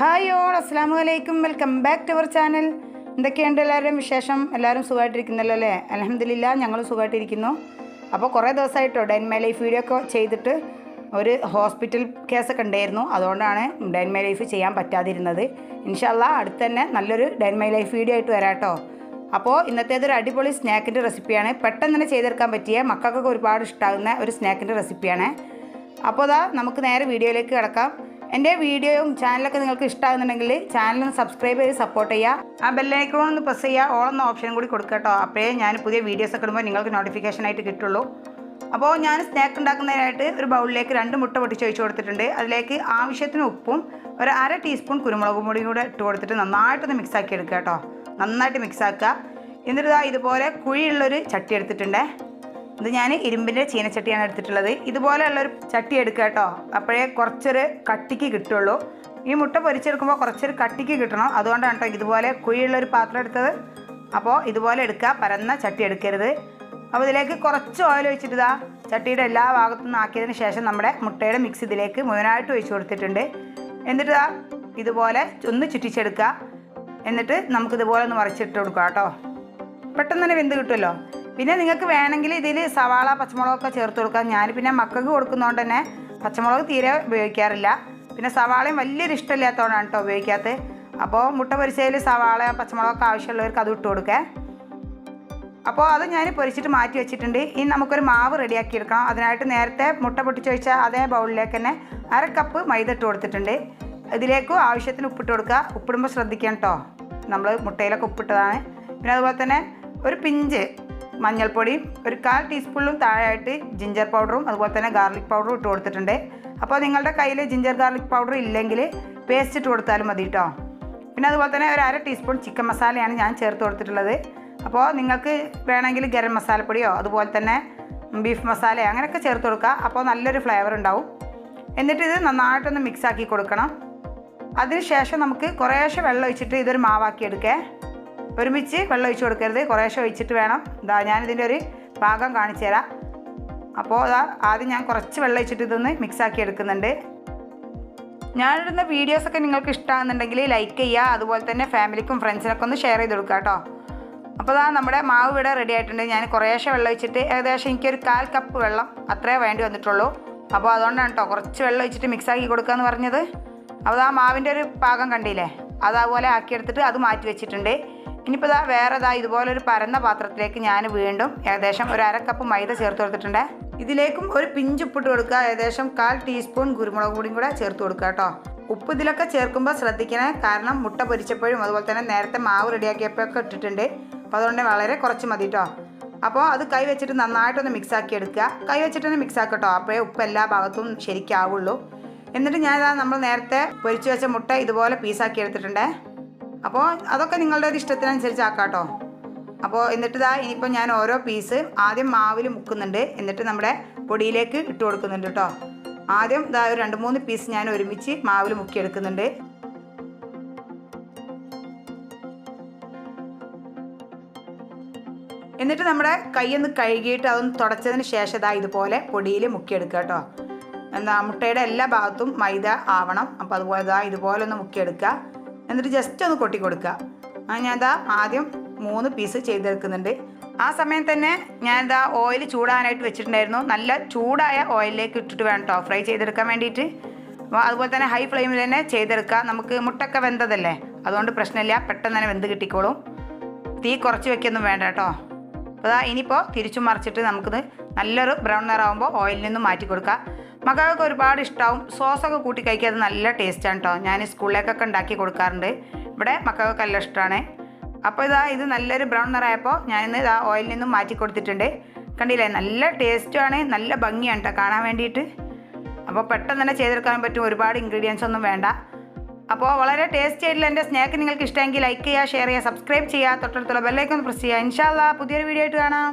Hi all അസ്സാം വലൈക്കും welcome back to our channel എന്തൊക്കെയുണ്ട് എല്ലാവരും വിശേഷം? എല്ലാവരും സുഖമായിട്ടിരിക്കുന്നല്ലോ അല്ലേ? അലഹമില്ല ഞങ്ങളും സുഖമായിട്ടിരിക്കുന്നു. അപ്പോൾ കുറേ ദിവസമായിട്ടോ ഡൈൻമൈ ലൈഫ് വീഡിയോ ഒക്കെ ചെയ്തിട്ട് ഒരു ഹോസ്പിറ്റൽ കേസൊക്കെ ഉണ്ടായിരുന്നു. അതുകൊണ്ടാണ് ഡൈൻമൈ ലൈഫ് ചെയ്യാൻ പറ്റാതിരുന്നത്. ഇൻഷല്ല അടുത്ത് തന്നെ നല്ലൊരു ഡൈൻമൈ ലൈഫ് വീഡിയോ ആയിട്ട് വരാട്ടോ അപ്പോൾ ഇന്നത്തേതൊരു അടിപൊളി സ്നാക്കിന്റെ റെസിപ്പിയാണ്. പെട്ടെന്ന് തന്നെ ചെയ്തെടുക്കാൻ പറ്റിയ മക്കൾക്കൊക്കെ ഒരുപാട് ഇഷ്ടമാകുന്ന ഒരു സ്നാക്കിന്റെ റെസിപ്പിയാണ്. അപ്പോൾ അതാ നമുക്ക് നേരെ വീഡിയോയിലേക്ക് കിടക്കാം. എന്റെ വീഡിയോയും ചാനലൊക്കെ നിങ്ങൾക്ക് ഇഷ്ടമാകുന്നുണ്ടെങ്കിൽ ചാനൽ സബ്സ്ക്രൈബ് ചെയ്ത് സപ്പോർട്ട് ചെയ്യുക. ആ ബെല്ലൈക്കോൺ ഒന്ന് പ്രസ് ചെയ്യുക. എന്ന ഓപ്ഷൻ കൂടി കൊടുക്കുക കേട്ടോ. അപ്പോഴേ ഞാൻ പുതിയ വീഡിയോസ് ഒക്കെ ഇടുമ്പോൾ നിങ്ങൾക്ക് നോട്ടിഫിക്കേഷൻ ആയിട്ട് കിട്ടുള്ളൂ. അപ്പോൾ ഞാൻ സ്നാക്ക് ഉണ്ടാക്കുന്നതിനായിട്ട് ഒരു ബൗളിലേക്ക് രണ്ട് മുട്ട പൊട്ടിച്ച് ഒഴിച്ച് കൊടുത്തിട്ടുണ്ട്. അതിലേക്ക് ആവശ്യത്തിന് ഉപ്പും ഒരു അര ടീസ്പൂൺ കുരുമുളക് പൊടിയും കൂടെ ഇട്ട് കൊടുത്തിട്ട് നന്നായിട്ടൊന്ന് മിക്സ് ആക്കി എടുക്കുക കേട്ടോ. നന്നായിട്ട് മിക്സ് ആക്കുക. എന്നിട്ട് ഇതാ ഇതുപോലെ കുഴിയുള്ളൊരു ചട്ടി എടുത്തിട്ടുണ്ടേ. ഇത് ഞാൻ ഇരുമ്പിന്റെ ചീനച്ചട്ടിയാണ് എടുത്തിട്ടുള്ളത്. ഇതുപോലെയുള്ളൊരു ചട്ടി എടുക്കുക കേട്ടോ. അപ്പോഴേ കുറച്ചൊരു കട്ടിക്ക് കിട്ടുള്ളൂ. ഈ മുട്ട പൊരിച്ചെടുക്കുമ്പോൾ കുറച്ചൊരു കട്ടിക്ക് കിട്ടണം. അതുകൊണ്ടാണ് കേട്ടോ ഇതുപോലെ കുഴിയുള്ളൊരു പാത്രം എടുത്തത്. അപ്പോൾ ഇതുപോലെ എടുക്കുക. പരന്ന ചട്ടി എടുക്കരുത്. അപ്പോൾ ഇതിലേക്ക് കുറച്ച് ഓയിൽ ഒഴിച്ചിട്ട് ഇതാ ചട്ടിയുടെ എല്ലാ ഭാഗത്തു ആക്കിയതിന് ശേഷം നമ്മുടെ മുട്ടയുടെ മിക്സ് ഇതിലേക്ക് മുഴുവനായിട്ട് ഒഴിച്ചു കൊടുത്തിട്ടുണ്ട്. എന്നിട്ട് ഇതാ ഇതുപോലെ ഒന്ന് ചുറ്റിച്ചെടുക്കുക. എന്നിട്ട് നമുക്കിതുപോലെ ഒന്ന് മറിച്ചിട്ട് കൊടുക്കാം കേട്ടോ. പെട്ടെന്ന് തന്നെ വെന്ത് കിട്ടുമല്ലോ. പിന്നെ നിങ്ങൾക്ക് വേണമെങ്കിൽ ഇതിൽ സവാള പച്ചമുളകൊക്കെ ചേർത്ത് കൊടുക്കാം. ഞാൻ പിന്നെ മക്കൾക്ക് കൊടുക്കുന്നതുകൊണ്ട് തന്നെ പച്ചമുളക് തീരെ ഉപയോഗിക്കാറില്ല. പിന്നെ സവാളയും വലിയൊരു ഇഷ്ടമില്ലാത്തതുകൊണ്ടാണ് കേട്ടോ ഉപയോഗിക്കാത്തത്. അപ്പോൾ മുട്ട പൊരിച്ചതിൽ സവാള പച്ചമുളകൊക്കെ ആവശ്യമുള്ളവർക്ക് അത് ഇട്ട് കൊടുക്കേ. അപ്പോൾ അത് ഞാൻ പൊരിച്ചിട്ട് മാറ്റി വെച്ചിട്ടുണ്ട്. ഇനി നമുക്കൊരു മാവ് റെഡിയാക്കി എടുക്കണം. അതിനായിട്ട് നേരത്തെ മുട്ട പൊട്ടിച്ച് വെച്ച അതേ ബൗളിലേക്ക് തന്നെ അര കപ്പ് മൈദ ഇട്ട് കൊടുത്തിട്ടുണ്ട്. ഇതിലേക്ക് ആവശ്യത്തിന് ഉപ്പിട്ട് കൊടുക്കുക. ഉപ്പിടുമ്പോൾ ശ്രദ്ധിക്കണം കേട്ടോ. നമ്മൾ മുട്ടയിലൊക്കെ ഉപ്പിട്ടതാണ്. പിന്നെ അതുപോലെ തന്നെ ഒരു പിഞ്ച് മഞ്ഞൾപ്പൊടിയും ഒരു കാൽ ടീസ്പൂണിലും താഴെയായിട്ട് ജിഞ്ചർ പൗഡറും അതുപോലെ തന്നെ ഗാർലിക് പൗഡറും ഇട്ട് കൊടുത്തിട്ടുണ്ട്. അപ്പോൾ നിങ്ങളുടെ കയ്യിൽ ജിഞ്ചർ ഗാർലിക് പൗഡർ ഇല്ലെങ്കിൽ പേസ്റ്റ് ഇട്ട് കൊടുത്താലും മതി കേട്ടോ പിന്നെ അതുപോലെ തന്നെ ഒരു അര ടീസ്പൂൺ ചിക്കൻ മസാലയാണ് ഞാൻ ചേർത്ത് കൊടുത്തിട്ടുള്ളത്. അപ്പോൾ നിങ്ങൾക്ക് വേണമെങ്കിൽ ഗരം മസാലപ്പൊടിയോ അതുപോലെ തന്നെ ബീഫ് മസാല അങ്ങനെയൊക്കെ ചേർത്ത് കൊടുക്കുക അപ്പോൾ നല്ലൊരു ഫ്ലേവർ ഉണ്ടാവും. എന്നിട്ട് ഇത് നന്നായിട്ടൊന്ന് മിക്സ് ആക്കി കൊടുക്കണം. അതിനുശേഷം നമുക്ക് കുറേശ്ശെ വെള്ളം ഒഴിച്ചിട്ട് ഇതൊരു മാവാക്കി എടുക്കേ. ഒരുമിച്ച് വെള്ളം ഒഴിച്ച് കൊടുക്കരുത്. കുറേശ്ശെ ഒഴിച്ചിട്ട് വേണം. ഇതാ ഞാനിതിന്റെ ഒരു ഭാഗം കാണിച്ചു തരാം. അപ്പോൾ അതാ ആദ്യം ഞാൻ കുറച്ച് വെള്ളം ഒഴിച്ചിട്ട് ഇതൊന്ന് മിക്സാക്കി എടുക്കുന്നുണ്ട്. ഞാനിടുന്ന വീഡിയോസൊക്കെ നിങ്ങൾക്ക് ഇഷ്ടമാണെന്നുണ്ടെങ്കിൽ ലൈക്ക് ചെയ്യുക. അതുപോലെ തന്നെ ഫാമിലിക്കും ഫ്രണ്ട്സിനൊക്കെ ഒന്ന് ഷെയർ ചെയ്ത് കൊടുക്കുക കേട്ടോ. അപ്പോൾ അതാ നമ്മുടെ മാവ് ഇവിടെ റെഡി ആയിട്ടുണ്ട്. ഞാൻ കുറേശ്ശെ വെള്ളം ഒഴിച്ചിട്ട് ഏകദേശം എനിക്കൊരു കാൽ കപ്പ് വെള്ളം അത്രേ വേണ്ടി വന്നിട്ടുള്ളൂ. അപ്പോൾ അതുകൊണ്ടാണ് കേട്ടോ കുറച്ച് വെള്ളം ഒഴിച്ചിട്ട് മിക്സാക്കി കൊടുക്കുക എന്ന് പറഞ്ഞത്. അപ്പോൾ ആ മാവിന്റെ ഒരു പാകം കണ്ടില്ലേ? അതുപോലെ ആക്കിയെടുത്തിട്ട് അത് മാറ്റി വെച്ചിട്ടുണ്ട്. ഇനിയിപ്പോൾ ഇതാ വേറെ ഇതാ ഇതുപോലെ ഒരു പരന്ന പാത്രത്തിലേക്ക് ഞാൻ വീണ്ടും ഏകദേശം ഒരു അര കപ്പ് മൈദ ചേർത്ത് കൊടുത്തിട്ടുണ്ട്. ഇതിലേക്കും ഒരു പിഞ്ച് ഉപ്പിട്ട് കൊടുക്കുക. ഏകദേശം കാൽ ടീസ്പൂൺ കുരുമുളക് പൊടിയും കൂടെ ചേർത്ത് കൊടുക്കുക കേട്ടോ. ഉപ്പ് ഇതിലൊക്കെ ചേർക്കുമ്പോൾ ശ്രദ്ധിക്കണേ. കാരണം മുട്ട പൊരിച്ചപ്പോഴും അതുപോലെ തന്നെ നേരത്തെ മാവ് റെഡിയാക്കിയപ്പോഴൊക്കെ ഇട്ടിട്ടുണ്ട്. അപ്പോൾ അതുകൊണ്ട് വളരെ കുറച്ച് മതി കേട്ടോ. അപ്പോൾ അത് കൈ വെച്ചിട്ട് നന്നായിട്ടൊന്ന് മിക്സ് ആക്കി എടുക്കുക. കൈ വെച്ചിട്ട് തന്നെ മിക്സ് കേട്ടോ. അപ്പോഴേ ഉപ്പ് എല്ലാ ഭാഗത്തും ശരിക്കാവുള്ളൂ. എന്നിട്ട് ഞാനിതാ നമ്മൾ നേരത്തെ പൊരിച്ചു വെച്ച മുട്ട ഇതുപോലെ പീസാക്കി എടുത്തിട്ടുണ്ടേ. അപ്പോൾ അതൊക്കെ നിങ്ങളുടെ ഒരു ഇഷ്ടത്തിനനുസരിച്ച് ആക്കാട്ടോ കേട്ടോ അപ്പോൾ എന്നിട്ട് ഇതാ ഇനിയിപ്പോൾ ഞാൻ ഓരോ പീസ് ആദ്യം മാവിൽ മുക്കുന്നുണ്ട്. എന്നിട്ട് നമ്മുടെ പൊടിയിലേക്ക് ഇട്ട് കൊടുക്കുന്നുണ്ട് കേട്ടോ ആദ്യം ഇതാ ഒരു രണ്ട് മൂന്ന് പീസ് ഞാൻ ഒരുമിച്ച് മാവിൽ മുക്കിയെടുക്കുന്നുണ്ട്. എന്നിട്ട് നമ്മുടെ കൈയൊന്ന് കഴുകിയിട്ട് അതൊന്ന് തുടച്ചതിന് ശേഷം ഇതാ ഇതുപോലെ പൊടിയിൽ മുക്കിയെടുക്കുക കേട്ടോ എന്താ മുട്ടയുടെ എല്ലാ ഭാഗത്തും മൈദ ആവണം. അപ്പോൾ അതുപോലെ ഇതാ ഇതുപോലെ ഒന്ന് മുക്കിയെടുക്കുക. എന്നിട്ട് ജസ്റ്റ് ഒന്ന് കൊട്ടി കൊടുക്കുക. ആ ഞാൻ ഇതാ ആദ്യം മൂന്ന് പീസ് ചെയ്തെടുക്കുന്നുണ്ട്. ആ സമയം തന്നെ ഞാൻ ഇതാ ഓയിൽ ചൂടാനായിട്ട് വെച്ചിട്ടുണ്ടായിരുന്നു. നല്ല ചൂടായ ഓയിലിലേക്ക് ഇട്ടിട്ട് വേണം കേട്ടോ ഫ്രൈ ചെയ്തെടുക്കാൻ വേണ്ടിയിട്ട്. അപ്പോൾ അതുപോലെ തന്നെ ഹൈ ഫ്ലെയിമിൽ തന്നെ ചെയ്തെടുക്കുക നമുക്ക് മുട്ടൊക്കെ വെന്തതല്ലേ? അതുകൊണ്ട് പ്രശ്നമില്ല. പെട്ടെന്ന് തന്നെ വെന്ത് കിട്ടിക്കോളും. തീ കുറച്ച് വെക്കൊന്നും വേണ്ട കേട്ടോ അപ്പോൾ ഇനിയിപ്പോൾ തിരിച്ചു മറിച്ചിട്ട് നമുക്കിത് നല്ലൊരു ബ്രൗൺ നിറാവുമ്പോൾ ഓയിലിൽ നിന്ന് മാറ്റി കൊടുക്കുക മക്കൾക്ക് ഒരുപാട് ഇഷ്ടമാവും സോസൊക്കെ കൂട്ടി കഴിക്കാൻ നല്ല ടേസ്റ്റാണ് കേട്ടോ ഞാൻ സ്കൂളിലേക്കൊക്കെ ഉണ്ടാക്കി കൊടുക്കാറുണ്ട്. ഇവിടെ മക്കൾക്ക് നല്ല ഇഷ്ടമാണ് അപ്പോൾ ഇതാ ഇത് നല്ലൊരു ബ്രൗൺ നിറയപ്പോൾ ഞാനിന്ന് ഇതാ ഓയിലിൽ നിന്നും മാറ്റി കൊടുത്തിട്ടുണ്ട്. കണ്ടില്ലേ? നല്ല ടേസ്റ്റുമാണ് നല്ല ഭംഗിയാണ് കേട്ടോ കാണാൻ വേണ്ടിയിട്ട്. അപ്പോൾ പെട്ടെന്ന് തന്നെ ചെയ്തെടുക്കാൻ പറ്റും. ഒരുപാട് ഇൻഗ്രീഡിയൻസ് ഒന്നും വേണ്ട. അപ്പോൾ വളരെ ടേസ്റ്റി ആയിട്ടുള്ള എന്റെ സ്നാക്ക് നിങ്ങൾക്ക് ഇഷ്ടമെങ്കിൽ ലൈക്ക് ചെയ്യുക ഷെയർ ചെയ്യുക സബ്സ്ക്രൈബ് ചെയ്യുക. തൊട്ടടുത്തുള്ള ബെല്ലൈക്കൊന്ന് പ്രസ് ചെയ്യുക. ഇൻഷാല്ല പുതിയൊരു വീഡിയോ ആയിട്ട് കാണാം.